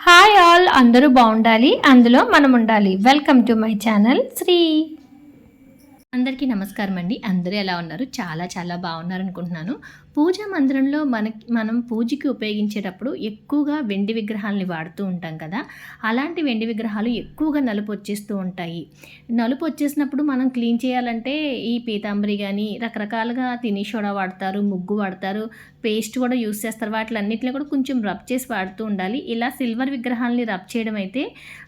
Hi all అందరూ బాగుండాలి అందులో మనం ఉండాలి. Welcome to my channel Sri. అందరికీ నమస్కారం అండి అందరూ ఎలా ఉన్నారు? చాలా చాలా బాగున్నారు అనుకుంటున్నాను పూజా మందిరంలో మనకి మనం పూజకి ఉపయోగించేటప్పుడు ఎక్కువగా వెండి విగ్రహాలని వాడుతూ ఉంటాం కదా. అలాంటి వెండి విగ్రహాలు ఎక్కువగా నలుపు వచ్చేస్తూ ఉంటాయి. నలుపు వచ్చేసినప్పుడు మనం క్లీన్ చేయాలంటే ఈ పీతాంబరి కానీ రకరకాలుగా తిని వాడతారు ముగ్గు వాడతారు పేస్ట్ కూడా యూస్ చేస్తారు. వాటిలన్నింటినీ కూడా కొంచెం రబ్ చేసి వాడుతూ ఉండాలి. ఇలా సిల్వర్ విగ్రహాలని రబ్ చేయడం అయితే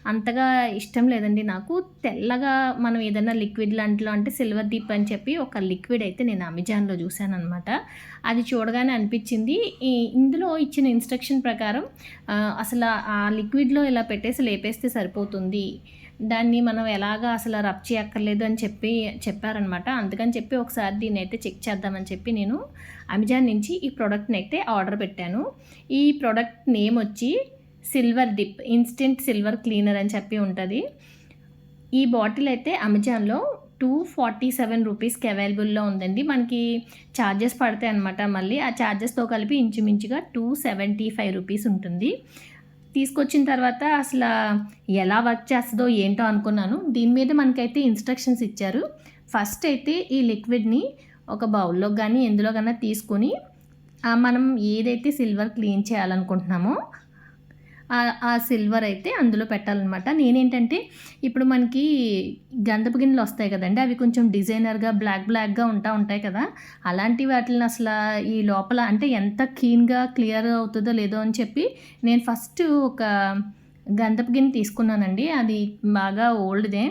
అంతగా ఇష్టం లేదండి నాకు. తెల్లగా మనం ఏదైనా లిక్విడ్ లాంటిలో అంటే సిల్వర్ దీప్ అని చెప్పి ఒక లిక్విడ్ అయితే నేను అమెజాన్లో చూశాను అనమాట అది చూడగానే అనిపించింది. ఈ ఇందులో ఇచ్చిన ఇన్స్ట్రక్షన్ ప్రకారం అసలు ఆ లిక్విడ్లో ఇలా పెట్టేసి లేపేస్తే సరిపోతుంది. దాన్ని మనం ఎలాగా అసలు రబ్ చేయక్కర్లేదు అని చెప్పి చెప్పారనమాట. అందుకని చెప్పి ఒకసారి దీన్ని అయితే చెక్ చేద్దామని చెప్పి నేను అమెజాన్ నుంచి ఈ ప్రోడక్ట్ని అయితే ఆర్డర్ పెట్టాను. ఈ ప్రోడక్ట్ నేమ్ వచ్చి silver dip instant silver cleaner అని చెప్పి ఉంటుంది. ఈ బాటిల్ అయితే అమెజాన్లో టూ ఫార్టీ సెవెన్ రూపీస్కి అవైలబుల్లో ఉందండి. మనకి ఛార్జెస్ పడతాయి అనమాట మళ్ళీ. ఆ ఛార్జెస్తో కలిపి ఇంచుమించుగా టూ సెవెంటీ ఫైవ్ రూపీస్ ఉంటుంది. తీసుకొచ్చిన తర్వాత అసలు ఎలా వర్క్ చేస్తుందో ఏంటో అనుకున్నాను. దీని మీద మనకైతే ఇన్స్ట్రక్షన్స్ ఇచ్చారు. ఫస్ట్ అయితే ఈ లిక్విడ్ని ఒక బౌల్లో కానీ ఎందులో కన్నా తీసుకొని మనం ఏదైతే సిల్వర్ క్లీన్ చేయాలనుకుంటున్నామో ఆ- సిల్వర్ అయితే అందులో పెట్టాలన్నమాట. నేనేంటంటే ఇప్పుడు మనకి గంధపు గిన్నెలు వస్తాయి కదండి అవి కొంచెం డిజైనర్గా బ్లాక్ బ్లాక్గా ఉంటా ఉంటాయి కదా అలాంటి వాటిని అసలు ఈ లోపల అంటే ఎంత క్లీన్గా క్లియర్ అవుతుందో లేదో అని చెప్పి నేను ఫస్ట్ ఒక గంధపు గిన్నె తీసుకున్నానండి. అది బాగా ఓల్డ్దే.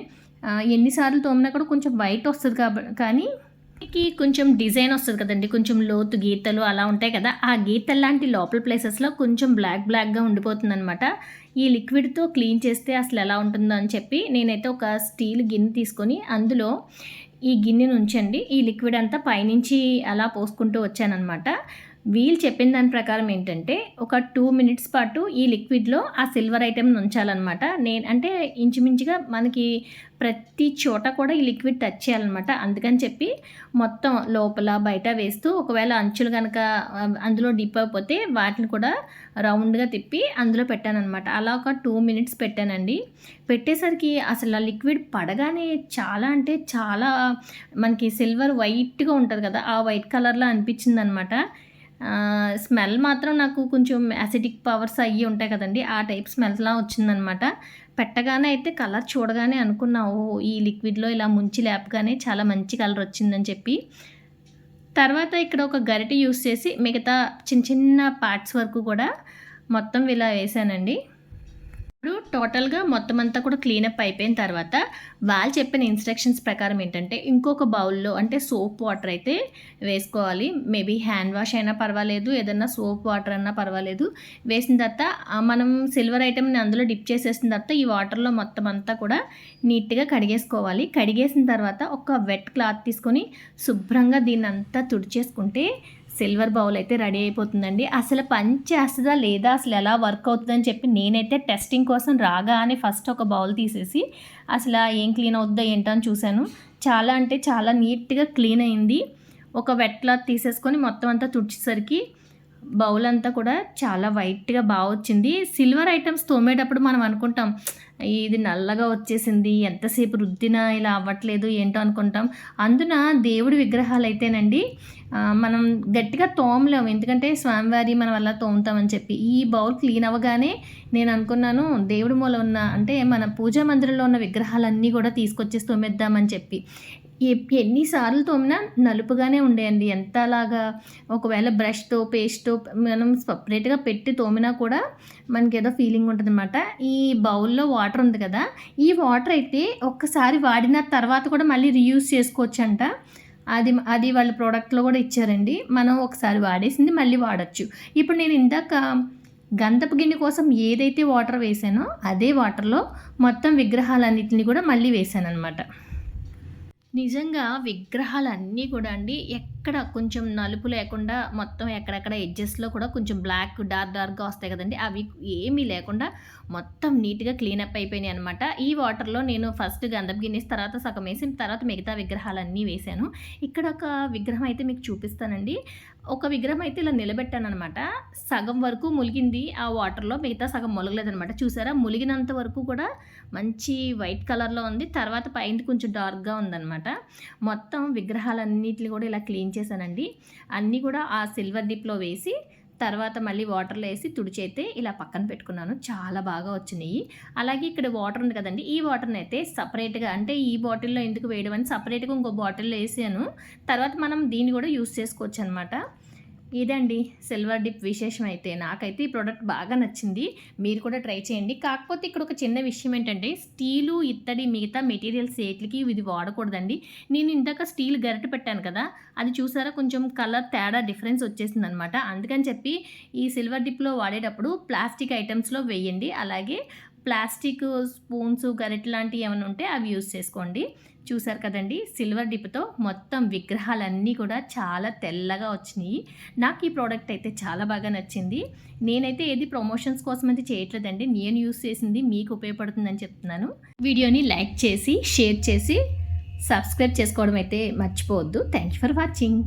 ఎన్నిసార్లు తోమినా కూడా కొంచెం వైట్ వస్తుంది కాబట్టి కానీ కి కొంచెం డిజైన్ వస్తుంది కదండి. కొంచెం లోతు గీతలు అలా ఉంటాయి కదా. ఆ గీతలు లాంటి లోపల ప్లేసెస్లో కొంచెం బ్లాక్ బ్లాక్గా ఉండిపోతుంది అనమాట ఈ లిక్విడ్తో క్లీన్ చేస్తే అసలు ఎలా ఉంటుందో అని చెప్పి నేనైతే ఒక స్టీల్ గిన్నె తీసుకొని అందులో ఈ గిన్నె ఉంచండి ఈ లిక్విడ్ అంతా పైనుంచి అలా పోసుకుంటూ వచ్చానమాట వీళ్ళు చెప్పిన దాని ప్రకారం ఏంటంటే ఒక టూ మినిట్స్ పాటు ఈ లిక్విడ్లో ఆ సిల్వర్ ఐటెం ఉంచాలన్నమాట. నేను అంటే ఇంచుమించుగా మనకి ప్రతి చోట కూడా ఈ లిక్విడ్ టచ్ చేయాలన్నమాట. అందుకని చెప్పి మొత్తం లోపల బయట వేస్తూ ఒకవేళ అంచులు కనుక అందులో డిప్ అయిపోతే వాటిని కూడా రౌండ్గా తిప్పి అందులో పెట్టానమాట అలా ఒక టూ మినిట్స్ పెట్టానండి. పెట్టేసరికి అసలు ఆ లిక్విడ్ పడగానే చాలా అంటే చాలా మనకి సిల్వర్ వైట్గా ఉంటుంది కదా ఆ వైట్ కలర్లో అనిపించింది అనమాట స్మెల్ మాత్రం నాకు కొంచెం యాసిడిక్ పవర్స్ అయ్యి ఉంటాయి కదండి. ఆ టైప్ స్మెల్లా వచ్చిందనమాట. పెట్టగానే అయితే కలర్ చూడగానే అనుకున్నావు ఈ లిక్విడ్లో ఇలా ముంచి లేపగానే చాలా మంచి కలర్ వచ్చిందని చెప్పి. తర్వాత ఇక్కడ ఒక గరిటె యూస్ చేసి మిగతా చిన్న చిన్న పార్ట్స్ వరకు కూడా మొత్తం ఇలా వేసానండి. టోటల్గా మొత్తం అంతా కూడా క్లీనప్ అయిపోయిన తర్వాత వాళ్ళు చెప్పిన ఇన్స్ట్రక్షన్స్ ప్రకారం ఏంటంటే ఇంకొక బౌల్లో అంటే సోప్ వాటర్ అయితే వేసుకోవాలి. మేబీ హ్యాండ్ వాష్ అయినా పర్వాలేదు ఏదన్నా సోప్ వాటర్ అన్నా పర్వాలేదు. వేసిన తర్వాత మనం సిల్వర్ ఐటెంని అందులో డిప్ చేసేసిన తర్వాత ఈ వాటర్లో మొత్తం అంతా కూడా నీట్గా కడిగేసుకోవాలి. కడిగేసిన తర్వాత ఒక వెట్ క్లాత్ తీసుకొని శుభ్రంగా దీన్ని అంతా తుడిచేసుకుంటే సిల్వర్ బౌల్ అయితే రెడీ అయిపోతుందండి. అసలు పని చేస్తుందా లేదా అసలు ఎలా వర్క్ అవుతుందని చెప్పి నేనైతే టెస్టింగ్ కోసం రాగానే ఫస్ట్ ఒక బౌల్ తీసేసి అసలు ఏం క్లీన్ అవుతుందో ఏంటో అని చూశాను. చాలా అంటే చాలా నీట్గా క్లీన్ అయింది. ఒక వెట్ క్లాత్ తీసేసుకొని మొత్తం అంతా తుడిచేసరికి బౌల్ అంతా కూడా చాలా వైట్గా బాగా వచ్చింది. సిల్వర్ ఐటమ్స్ తోమేటప్పుడు మనం అనుకుంటాం ఇది నల్లగా వచ్చేసింది ఎంతసేపు రుద్దినా ఇలా అవ్వట్లేదు ఏంటో అనుకుంటాం. అందున దేవుడి విగ్రహాలు అయితేనండి మనం గట్టిగా తోమలేము ఎందుకంటే స్వామివారి మనం అలా తోముతామని చెప్పి. ఈ బౌల్ క్లీన్ అవ్వగానే నేను అనుకున్నాను దేవుడి మూల ఉన్న అంటే మన పూజా మందిరంలో ఉన్న విగ్రహాలన్నీ కూడా తీసుకొచ్చేసి తోమేద్దామని చెప్పి. ఎన్నిసార్లు తోమినా నలుపుగానే ఉండేయండి. ఎంతలాగా ఒకవేళ బ్రష్తో పేస్ట్తో మనం సపరేట్గా పెట్టి తోమినా కూడా మనకి ఏదో ఫీలింగ్ ఉంటుంది అనమాట ఈ బౌల్లో వాటర్ ఉంది కదా ఈ వాటర్ అయితే ఒక్కసారి వాడిన తర్వాత కూడా మళ్ళీ రీయూస్ చేసుకోవచ్చంట. అది అది వాళ్ళ ప్రోడక్ట్లో కూడా ఇచ్చారండి. మనం ఒకసారి వాడేసింది మళ్ళీ వాడచ్చు. ఇప్పుడు నేను ఇందాక గంధపు గిన్నె కోసం ఏదైతే వాటర్ వేసానో అదే వాటర్లో మొత్తం విగ్రహాలన్నింటినీ కూడా మళ్ళీ వేసాను అనమాట నిజంగా విగ్రహాలన్నీ కూడా అండి ఎక్కడ కొంచెం నలుపు లేకుండా మొత్తం ఎక్కడెక్కడ ఎడ్జెస్‌లో కూడా కొంచెం బ్లాక్ డార్క్ డార్క్‌గా వస్తాయి కదండీ! అవి ఏమీ లేకుండా మొత్తం నీట్‌గా క్లీనప్ అయిపోయినాయనమాట. ఈ వాటర్‌లో నేను ఫస్ట్ గంధం గిన్నెస్ తర్వాత సగం వేసిన తర్వాత మిగతా విగ్రహాలన్నీ వేశాను. ఇక్కడ ఒక విగ్రహం అయితే మీకు చూపిస్తానండి. ఒక విగ్రహం అయితే ఇలా నిలబెట్టాననమాట. సగం వరకు ములిగింది ఆ వాటర్‌లో. మిగతా సగం ములగలేదనమాట. చూసారా? ములిగినంత వరకు కూడా మంచి వైట్ కలర్‌లో ఉంది. తర్వాత పైన కొంచెం డార్క్‌గా ఉందన్నమాట మొత్తం విగ్రహాలన్నిటిని కూడా ఇలా క్లీన్ చేశానండి. అన్నీ కూడా ఆ సిల్వర్ డిప్‌లో వేసి తర్వాత మళ్ళీ వాటర్‌లో వేసి తుడిచైతే ఇలా పక్కన పెట్టుకున్నాను. చాలా బాగా వచ్చినాయి అలాగే ఇక్కడ వాటర్ ఉంది కదండి ఈ వాటర్ని అయితే సపరేట్గా అంటే ఈ బాటిల్‌లో ఎందుకు వేయడం అని సపరేట్గా ఇంకో బాటిల్‌లో వేసాను తర్వాత మనం దీన్ని కూడా యూజ్ చేసుకోవచ్చనమాట. ఇదండి సిల్వర్ డిప్ విశేషం అయితే. నాకైతే ఈ ప్రోడక్ట్ బాగా నచ్చింది. మీరు కూడా ట్రై చేయండి. కాకపోతే ఇక్కడ ఒక చిన్న విషయం ఏంటంటే స్టీలు, ఇత్తడి మిగతా మెటీరియల్స్ ఏట్లకి ఇది వాడకూడదండి. నేను ఇందాక స్టీల్ గరిట పెట్టాను కదా! అది చూసారా కొంచెం కలర్ తేడా డిఫరెన్స్ వచ్చేసింది అనమాట అందుకని చెప్పి ఈ సిల్వర్ డిప్‌లో వాడేటప్పుడు ప్లాస్టిక్ ఐటమ్స్లో వేయండి. అలాగే ప్లాస్టిక్ స్పూన్స్, గరిటె లాంటివి ఏమైనా ఉంటే అవి యూజ్ చేసుకోండి. చూసారు కదండీ! సిల్వర్ డిప్‌తో మొత్తం విగ్రహాలన్నీ కూడా చాలా తెల్లగా వచ్చినాయి నాకు ఈ ప్రోడక్ట్ అయితే చాలా బాగా నచ్చింది. నేనైతే ఏది ప్రమోషన్స్ కోసం అయితే చేయట్లేదండి. నేను యూజ్ చేసింది మీకు ఉపయోగపడుతుందని చెప్తున్నాను. వీడియోని లైక్ చేసి, షేర్ చేసి, సబ్స్క్రైబ్ చేసుకోవడం అయితే మర్చిపోవద్దు. Thank you for watching.